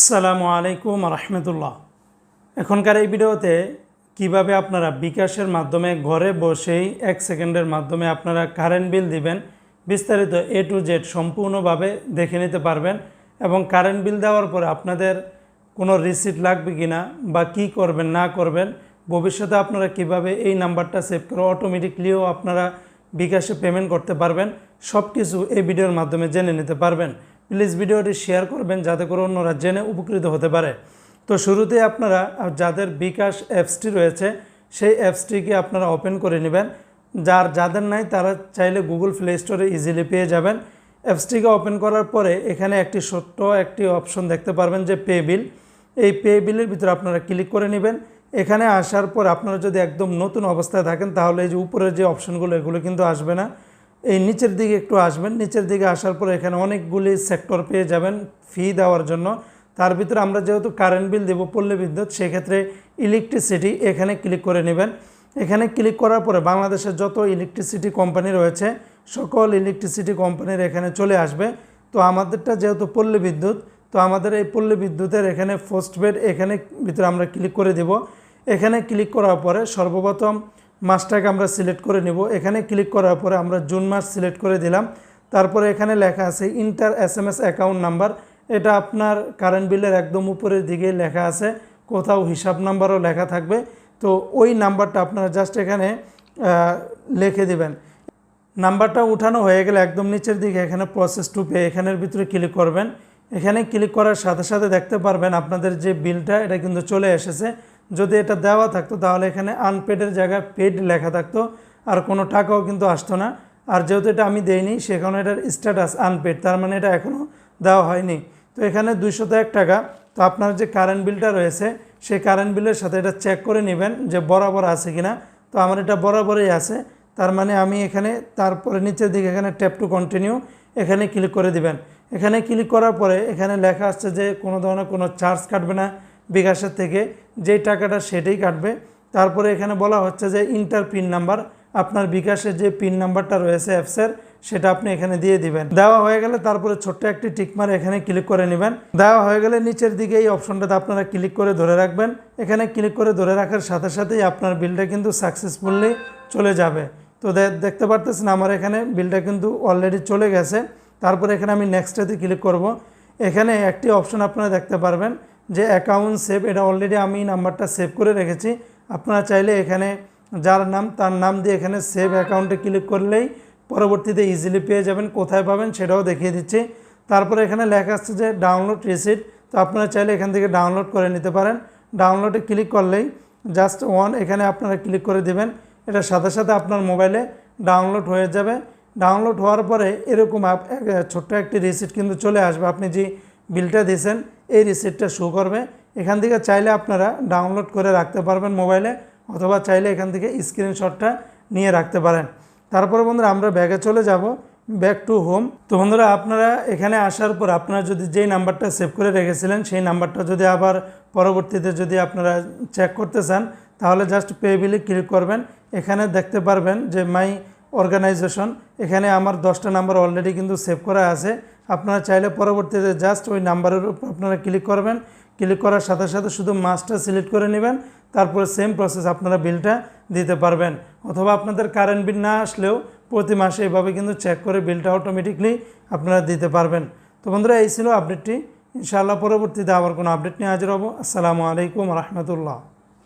আসসালামু আলাইকুম রহমতুল্লাহ। এখনকার এই ভিডিওতে কীভাবে আপনারা বিকাশের মাধ্যমে ঘরে বসেই এক সেকেন্ডের মাধ্যমে আপনারা কারেন্ট বিল দিবেন, বিস্তারিত এ টু জেড সম্পূর্ণভাবে দেখে নিতে পারবেন এবং কারেন্ট বিল দেওয়ার পরে আপনাদের কোনো রিসিট লাগবে কি না বা কি করবেন, না করবেন, ভবিষ্যতে আপনারা কীভাবে এই নাম্বারটা সেভ করে অটোমেটিকলিও আপনারা বিকাশে পেমেন্ট করতে পারবেন সব কিছু এই ভিডিওর মাধ্যমে জেনে নিতে পারবেন। প্লিজ ভিডিওটি শেয়ার করবেন যাতে করে অন্যরা জেনে উপকৃত হতে পারে। তো শুরুতে আপনারা যাদের বিকাশ অ্যাপসটি রয়েছে, সেই অ্যাপসটিকে আপনারা ওপেন করে নেবেন। যার যাদের নাই, তারা চাইলে গুগল প্লে স্টোরে ইজিলি পেয়ে যাবেন। অ্যাপসটিকে ওপেন করার পরে এখানে একটি ছোট্ট একটি অপশন দেখতে পারবেন, যে পে বিল। এই পে বিলের ভিতরে আপনারা ক্লিক করে নেবেন। এখানে আসার পর আপনারা যদি একদম নতুন অবস্থায় থাকেন, তাহলে এই যে উপরের যে অপশনগুলো, এগুলো কিন্তু আসবে না। এই নিচের দিকে একটু আসবেন। নিচের দিকে আসার পর এখানে অনেকগুলি সেক্টর পেয়ে যাবেন ফি দেওয়ার জন্য। তার ভিতরে আমরা যেহেতু কারেন্ট বিল দেবো পল্লী বিদ্যুৎ, সেক্ষেত্রে ইলেকট্রিসিটি এখানে ক্লিক করে নেবেন। এখানে ক্লিক করার পরে বাংলাদেশের যত ইলেকট্রিসিটি কোম্পানি রয়েছে, সকল ইলেকট্রিসিটি কোম্পানির এখানে চলে আসবে। তো আমাদেরটা যেহেতু পল্লী বিদ্যুৎ, তো আমাদের এই পল্লী বিদ্যুতের এখানে ফার্স্ট বেড এখানে ভিতরে আমরা ক্লিক করে দেব। এখানে ক্লিক করার পরে সর্বপ্রথম মাসটাকে আমরা সিলেক্ট করে নিব। এখানে ক্লিক করার পরে আমরা জুন মাস সিলেক্ট করে দিলাম। তারপরে এখানে লেখা আছে inter S M S account number. এটা আপনার কারেন্ট বিলের একদম উপরের দিকে লেখা আছে। কোথাও হিসাব নাম্বারও লেখা থাকবে। তো ওই নাম্বারটা আপনারা জাস্ট এখানে লিখে দিবেন। নাম্বারটা উঠানো হয়ে গেলে একদম নিচের দিকে এখানে প্রসেস টু পে এখানের ভিতরে ক্লিক করবেন। এখানে ক্লিক করার সাথে সাথে দেখতে পারবেন আপনাদের যে বিলটা এটা কিন্তু চলে এসেছে। যদি এটা দেওয়া থাকতো, তাহলে এখানে আনপেডের জায়গায় পেড লেখা থাকতো, আর কোনো টাকাও কিন্তু আসতো না। আর যেহেতু এটা আমি দেইনি সেখানে এটার স্ট্যাটাস আনপেড তার মানে এটা এখনও দেওয়া হয়নি। তো এখানে দুইশত এক টাকা। তো আপনার যে কারেন্ট বিলটা রয়েছে, সেই কারেন্ট বিলের সাথে এটা চেক করে নেবেন যে বরাবর আছে কিনা। তো আমার এটা বরাবরই আছে। তার মানে আমি এখানে, তারপরে নিচের দিকে এখানে ট্যাপ টু কন্টিনিউ এখানে ক্লিক করে দিবেন। এখানে ক্লিক করার পরে এখানে লেখা আসছে যে কোনো ধরনের কোনো চার্জ কাটবে না। বিকাশের থেকে যেই টাকাটা সেটাই কাটবে। তারপরে এখানে বলা হচ্ছে যে ইন্টার পিন নাম্বার আপনার বিকাশের যে পিন নাম্বারটা রয়েছে অ্যাপসের সেটা আপনি এখানে দিয়ে দিবেন। দেওয়া হয়ে গেলে তারপরে ছোট্ট একটি টিকমার এখানে ক্লিক করে নেবেন। দেওয়া হয়ে গেলে নিচের দিকে এই অপশনটাতে আপনারা ক্লিক করে ধরে রাখবেন। এখানে ক্লিক করে ধরে রাখার সাথে সাথেই আপনার বিলটা কিন্তু সাকসেসফুলি চলে যাবে। তো দেখতে পারতেছেন আমার এখানে বিলটা কিন্তু অলরেডি চলে গেছে। তারপরে এখানে আমি নেক্সটাতে ক্লিক করব। এখানে একটি অপশন আপনারা দেখতে পারবেন। যে অ্যাকাউন্ট সেভ এটা অলরেডি আমি নাম্বারটা সেভ করে রেখেছি। আপনারা চাইলে এখানে যার নাম, তার নাম দিয়ে এখানে সেভ অ্যাকাউন্টে ক্লিক করলেই পরবর্তীতে ইজিলি পেয়ে যাবেন, কোথায় পাবেন সেটাও দেখিয়ে দিচ্ছি। তারপরে এখানে লেখা আসছে যে ডাউনলোড রিসিট তো আপনারা চাইলে এখান থেকে ডাউনলোড করে নিতে পারেন। ডাউনলোডে ক্লিক করলেই জাস্ট ওয়ান এখানে আপনারা ক্লিক করে দিবেন। এটা সাথে সাথে আপনার মোবাইলে ডাউনলোড হয়ে যাবে। ডাউনলোড হওয়ার পরে এরকম ছোট্ট একটি রিসিট কিন্তু চলে আসবে। আপনি যে বিলটা দিয়েছেন এই রিসিটটা শো করবে। এখান থেকে চাইলে আপনারা ডাউনলোড করে রাখতে পারবেন মোবাইলে অথবা চাইলে এখান থেকে স্ক্রিনশটটা নিয়ে রাখতে পারেন। তারপরে বন্ধুরা, আমরা ব্যাগে চলে যাব। ব্যাক টু হোম তো বন্ধুরা, আপনারা এখানে আসার পর আপনারা যদি যেই নাম্বারটা সেভ করে রেখেছিলেন, সেই নাম্বারটা যদি আবার পরবর্তীতে যদি আপনারা চেক করতে চান, তাহলে জাস্ট পে বিলে ক্লিক করবেন। এখানে দেখতে পারবেন যে মাই অর্গানাইজেশন এখানে আমার দশটা নাম্বার অলরেডি কিন্তু সেভ করা আছে। আপনারা চাইলে পরবর্তীতে জাস্ট ওই নাম্বারের উপর আপনারা ক্লিক করবেন। ক্লিক করার সাথে সাথে শুধু মাসটা সিলেক্ট করে নেবেন। তারপরে সেম প্রসেস আপনারা বিলটা দিতে পারবেন। অথবা আপনাদের কারেন্ট বিল না আসলেও প্রতি মাসে এভাবে কিন্তু চেক করে বিলটা অটোমেটিকলি আপনারা দিতে পারবেন। তো বন্ধুরা, এই ছিল আপডেটটি ইনশাআল্লাহ পরবর্তীতে আবার কোনো আপডেট নিয়ে হাজির হব। আসসালামু আলাইকুম রহমতুল্লাহ।